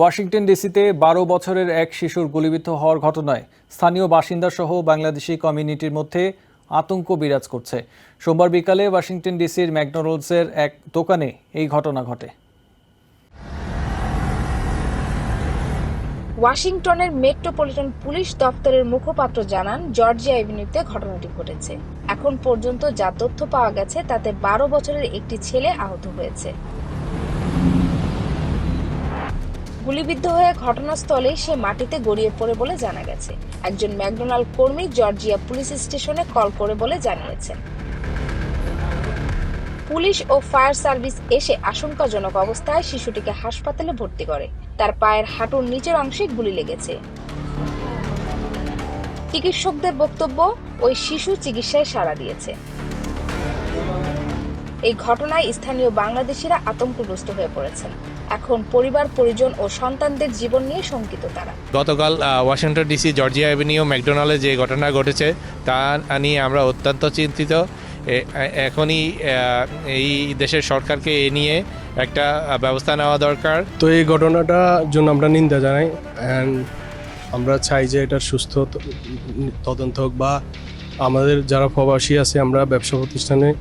Washington ডিসিতে বারো বছরের এক শিশুর গুলিবিদ্ধ হওয়ার ঘটনায় স্থানীয় বাসিন্দা সহ বাংলাদেশি কমিউনিটির মধ্যে আতঙ্ক বিরাজ করছে। সোমবার বিকালে ওয়াশিংটন ডিসির ম্যাকডোনাল্ডসের এক দোকানে এই ঘটনা ঘটে। ওয়াশিংটনের মেট্রোপলিটন পুলিশ দপ্তরের মুখপাত্র জানান, জর্জিয়া এভিনিউতে ঘটনাটি ঘটেছে। এখন পর্যন্ত যা তথ্য পাওয়া গেছে, তাতে বারো বছরের একটি ছেলে আহত হয়েছে। গুলিবিদ্ধ হয়ে ঘটনাস্থলেই সে মাটিতে গড়িয়ে পড়ে বলে জানা গেছে। একজন ম্যাকডোনাল্ড কর্মী জর্জিয়া পুলিশ স্টেশনে কল করে বলে জানিয়েছেন। পুলিশ ও ফায়ার সার্ভিস এসে আশঙ্কাজনক অবস্থায় শিশুটিকে হাসপাতালে ভর্তি করে। তার পায়ের হাঁটুর নিচের অংশে গুলি লেগেছে। চিকিৎসকদের বক্তব্য, ওই শিশু চিকিৎসায় সাড়া দিয়েছে। এই ঘটনায় স্থানীয় বাংলাদেশিরা আতঙ্কগ্রস্ত হয়ে পড়েছেন। এখন পরিবার পরিজন ও সন্তানদের জীবন নিয়ে শঙ্কিত তারা। গতকাল ওয়াশিংটন ডিসি জর্জিয়া অ্যাভিনিউ ম্যাকডোনাল্ডে যে ঘটনা ঘটেছে তা নিয়ে আমরা অত্যন্ত চিন্তিত। এখনই এই দেশের সরকারকে এ নিয়ে একটা ব্যবস্থা নেওয়া দরকার। তো এই ঘটনাটার জন্য আমরা নিন্দা জানাই অ্যান্ড আমরা চাই যে এটার সুস্থ তদন্ত হোক বা আমাদের যারা প্রবাসী আছে আমরা ব্যবসা প্রতিষ্ঠানের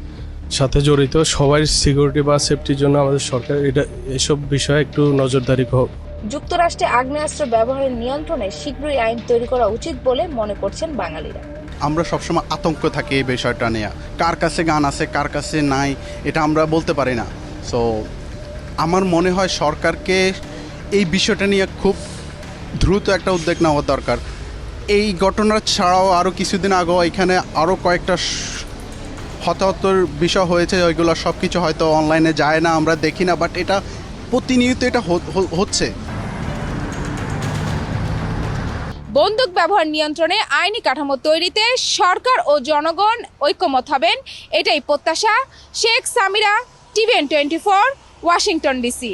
সাথে জড়িত সবাই সিকিউরিটি বা সেফটির জন্য আমাদের সরকার এটা এসব বিষয়ে একটু নজরদারি হোক। যুক্তরাষ্ট্রে আগ্নেয়াস্ত্র ব্যবহারের নিয়ন্ত্রণে শীঘ্রই আইন তৈরি করা উচিত বলে মনে করছেন বাঙালিরা। আমরা সবসময় আতঙ্ক থাকি এই বিষয়টা নিয়ে। কার কাছে গান আছে কার কাছে নাই এটা আমরা বলতে পারি না। সো আমার মনে হয় সরকারকে এই বিষয়টা নিয়ে খুব দ্রুত একটা উদ্যোগ নেওয়া দরকার। এই ঘটনা ছাড়াও আরও কিছুদিন আগেও এখানে আরও কয়েকটা হতাহতর বিষয় হয়েছে, ওইগুলো সব কিছু হয়তো অনলাইনে যায় না, আমরা দেখি না বাট এটা প্রতিনিয়ত এটা হচ্ছে। বন্দুক ব্যবহার নিয়ন্ত্রণে আইনি কাঠামো তৈরিতে সরকার ও জনগণ ঐক্যমত হবেন, এটাই প্রত্যাশা। Sheikh Samira, TVN twenty four, Washington DC.